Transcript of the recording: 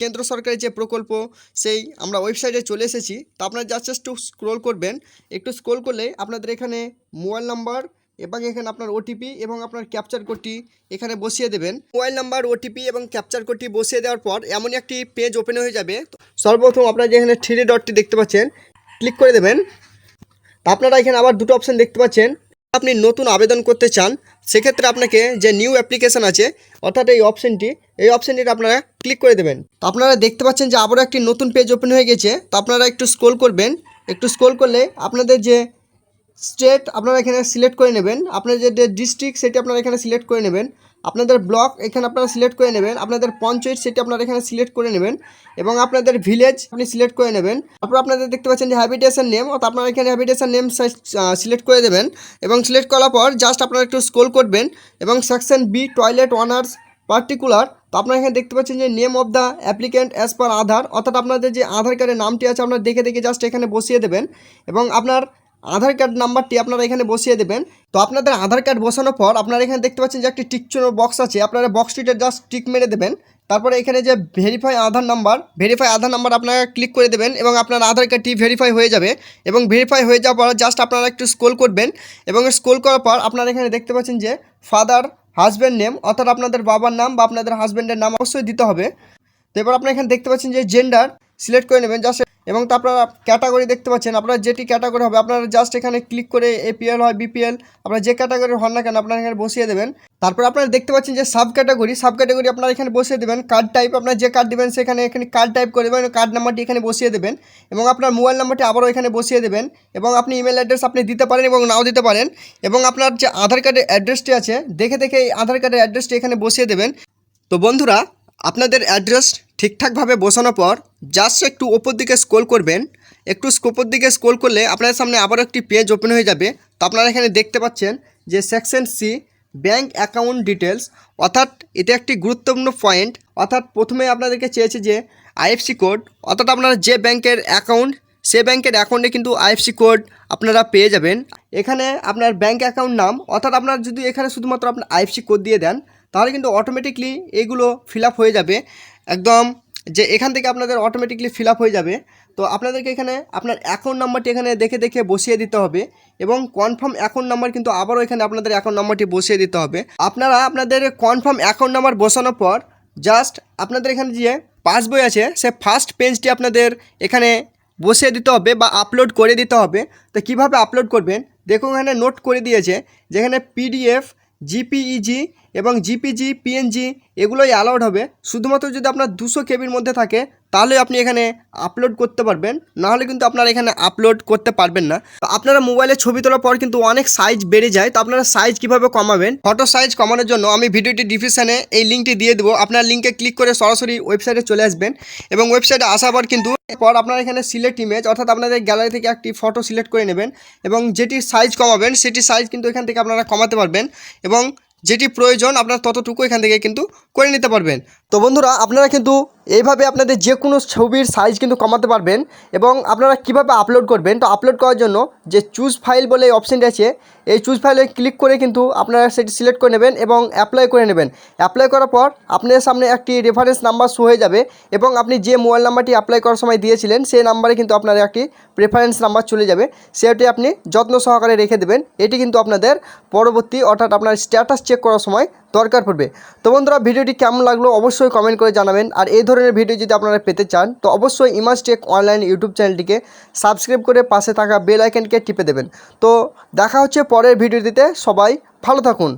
কেন্দ্র সরকারের যে প্রকল্প, সেই আমরা ওয়েবসাইটে চলে এসেছি। তো আপনারা জাস্ট একটু স্ক্রোল করবেন। একটু স্ক্রোল করলে আপনাদের এখানে মোবাইল নাম্বার এবং এখানে আপনার ওটিপি এবং আপনার ক্যাপচার কোডটি এখানে বসিয়ে দেবেন। মোবাইল নাম্বার ওটিপি এবং ক্যাপচার কোডটি বসিয়ে দেওয়ার পর এমনই একটি পেজ ওপেন হয়ে যাবে। সর্বপ্রথম আপনারা যে এখানে থ্রি ডটটি দেখতে পাচ্ছেন ক্লিক করে দেবেন। তা আপনারা এখানে আবার দুটো অপশান দেখতে পাচ্ছেন। আপনি নতুন আবেদন করতে চান, সেক্ষেত্রে আপনাকে যে নিউ অ্যাপ্লিকেশান আছে, অর্থাৎ এই অপশানটি এই অপশানটি আপনারা ক্লিক করে দেবেন। তো আপনারা দেখতে পাচ্ছেন যে আবারও একটি নতুন পেজ ওপেন হয়ে গেছে। তো আপনারা একটু স্ক্রোল করবেন। একটু স্ক্রোল করলে আপনাদের যে স্টেট আপনারা এখানে সিলেক্ট করে নেবেন, আপনাদের যে ডিস্ট্রিক্ট সেটি আপনারা এখানে সিলেক্ট করে নেবেন। আপনাদের ব্লক এখানে আপনারা সিলেক্ট করে নেবেন। আপনাদের পঞ্চায়েত সেটি আপনারা এখানে সিলেক্ট করে নেবেন এবং আপনাদের ভিলেজ আপনি সিলেক্ট করে নেবেন। তারপর আপনাদের দেখতে পাচ্ছেন যে হ্যাবিটেশন নেম অর্থাৎ আপনারা এখানে হ্যাবিটেশন নেম সিলেক্ট করে দেবেন এবং সিলেক্ট করার পর জাস্ট আপনারা একটু স্ক্রোল করবেন এবং সেকশন বি টয়লেট অনার্স পার্টিকুলার তো আপনারা এখানে দেখতে পাচ্ছেন যে name of the applicant as per Aadhaar, অর্থাৎ আপনাদের যে আধার কার্ডের নামটি আছে, আপনারা দেখে দেখে জাস্ট এখানে বসিয়ে দেবেন এবং আপনার আধার কার্ড নাম্বারটি আপনারা এখানে বসিয়ে দেবেন। তো আপনাদের আধার কার্ড বসানোর পর আপনারা এখানে দেখতে পাচ্ছেন যে একটি টিক বক্স আছে। আপনারা বক্সটিতে জাস্ট টিক মেরে দেবেন। তারপরে এখানে যে verify Aadhaar number verify Aadhaar number আপনারা ক্লিক করে দেবেন এবং আপনার আধার কার্ডটি ভেরিফাই হয়ে যাবে। এবং ভেরিফাই হয়ে যাওয়ার পর জাস্ট আপনারা একটু স্ক্রোল করবেন এবং স্ক্রোল করার পর আপনারা এখানে দেখতে পাচ্ছেন যে ফাদার হাজব্যান্ড নেম অর্থাৎ আপনাদের বাবার নাম বা আপনাদের হাজব্যান্ডের নাম অবশ্যই দিতে হবে। তো এবার আপনারা এখানে দেখতে পাচ্ছেন যে জেন্ডার সিলেক্ট করে নেবেন। জাস্ট এবং তো আপনারা ক্যাটাগরি দেখতে পাচ্ছেন, আপনারা যেটি ক্যাটাগরি হবে, আপনারা জাস্ট এখানে ক্লিক করে এপিএল হয় বিপিএল আপনারা যে ক্যাটাগরির হন না কেন, আপনারা এখানে বসিয়ে দেবেন। তারপর আপনারা দেখতে পাচ্ছেন যে সাব ক্যাটাগরি সাব ক্যাটাগরি আপনারা এখানে বসিয়ে দেবেন। কার্ড টাইপ আপনারা যে কার্ড দেবেন সেখানে এখানে কার্ড টাইপ করে দেবেন কার্ড নাম্বারটি এখানে বসিয়ে দেবেন এবং আপনার মোবাইল নাম্বারটি আবারও এখানে বসিয়ে দেবেন এবং আপনি ইমেল অ্যাড্রেস আপনি দিতে পারেন এবং নাও দিতে পারেন এবং আপনার যে আধার কার্ডের অ্যাড্রেসটি আছে, দেখে দেখে এই আধার কার্ডের অ্যাড্রেসটি এখানে বসিয়ে দেবেন। তো বন্ধুরা, আপনাদের অ্যাড্রেস ঠিকঠাকভাবে বসানোর পর জাস্ট একটু ওপর দিকে স্ক্রোল করবেন। একটু ওপর দিকে স্ক্রোল করলে আপনাদের সামনে আবারও একটি পেজ ওপেন হয়ে যাবে। তো আপনারা এখানে দেখতে পাচ্ছেন যে section C bank account details অর্থাৎ এটা একটি গুরুত্বপূর্ণ পয়েন্ট অর্থাৎ প্রথমে আপনাদেরকে চেয়েছে যে আইএফসি কোড অর্থাৎ আপনারা যে ব্যাংকের অ্যাকাউন্ট সে ব্যাংকের অ্যাকাউন্টে কিন্তু আইএফসি কোড আপনারা পেয়ে যাবেন। এখানে আপনার ব্যাঙ্ক অ্যাকাউন্ট নাম, অর্থাৎ আপনার যদি এখানে শুধুমাত্র আপনার আইএফসি কোড দিয়ে দেন, তাহলে কিন্তু অটোমেটিকলি এগুলো ফিল হয়ে যাবে। একদম যে এখান থেকে আপনাদের অটোমেটিকলি ফিল হয়ে যাবে। তো আপনাদেরকে এখানে আপনার অ্যাকাউন্ট নাম্বারটি এখানে দেখে দেখে বসিয়ে দিতে হবে এবং কনফার্ম অ্যাকাউন্ট নাম্বার কিন্তু আবারও এখানে আপনাদের অ্যাকাউন্ট নাম্বারটি বসিয়ে দিতে হবে। আপনারা আপনাদের কনফার্ম অ্যাকাউন্ট নাম্বার বসানোর পর জাস্ট আপনাদের এখানে যে পাসবই আছে, সে ফার্স্ট পেজটি আপনাদের এখানে বসিয়ে দিতে হবে বা আপলোড করে দিতে হবে। তো কীভাবে আপলোড করবেন? দেখুন এখানে নোট করে দিয়েছে, যেখানে পিডিএফ জিপিইজি এবং জিপিজি পিএনজি এগুলোই অ্যালাউড হবে। শুধুমাত্র যদি আপনার দুশো কেবির মধ্যে থাকে তাহলে আপনি এখানে আপলোড করতে পারবেন। নাহলে কিন্তু আপনারা এখানে আপলোড করতে পারবেন না। তো আপনারা মোবাইলে ছবি তোলার পর কিন্তু অনেক সাইজ বেড়ে যায়। তো আপনারা সাইজ কীভাবে কমাবেন? ফটো সাইজ কমানোর জন্য আমি ভিডিওটি ডিসক্রিপশানে এই লিঙ্কটি দিয়ে দেবো। আপনার লিঙ্কে ক্লিক করে সরাসরি ওয়েবসাইটে চলে আসবেন এবং ওয়েবসাইটে আসার পর কিন্তু পর আপনারা এখানে সিলেক্ট ইমেজ অর্থাৎ আপনাদের গ্যালারি থেকে একটি ফটো সিলেক্ট করে নেবেন এবং যেটি সাইজ কমাবেন, সেটি সাইজ কিন্তু এখান থেকে আপনারা কমাতে পারবেন এবং যেটি প্রয়োজন আপনারা ততটুকু এখান থেকে কিন্তু করে নিতে পারবেন। তো বন্ধুরা, আপনারা কিন্তু এইভাবে আপনাদের যে কোনো ছবির সাইজ কিন্তু কমাতে পারবেন এবং আপনারা কীভাবে আপলোড করবেন, তো আপলোড করার জন্য যে চুজ ফাইল বলে এই অপশানটি আছে, এই চুজ ফাইলে ক্লিক করে কিন্তু আপনারা সেটি সিলেক্ট করে নেবেন এবং অ্যাপ্লাই করে নেবেন। অ্যাপ্লাই করার পর আপনার সামনে একটি রেফারেন্স নাম্বার শো হয়ে যাবে এবং আপনি যে মোবাইল নাম্বারটি অ্যাপ্লাই করার সময় দিয়েছিলেন, সেই নাম্বারে কিন্তু আপনার একটি প্রেফারেন্স নাম্বার চলে যাবে। সেটি আপনি যত্ন সহকারে রেখে দেবেন। এটি কিন্তু আপনাদের পরবর্তী, অর্থাৎ আপনার স্ট্যাটাস চেক করার সময় দরকার পড়বে। তো বন্ধুরা, ভিডিওটি কেমন লাগল অবশ্যই কমেন্ট করে জানাবেন। আর এই ধরনের ভিডিও যদি আপনারা পেতে চান, তো অবশ্যই ইমাজ টেক অনলাইন ইউটিউব চ্যানেলটিকে সাবস্ক্রাইব করে পাশে থাকা বেল আইকনকে টিপে দেবেন। তো দেখা হচ্ছে পরের ভিডিওটিতে সবাই ভালো থাকুন।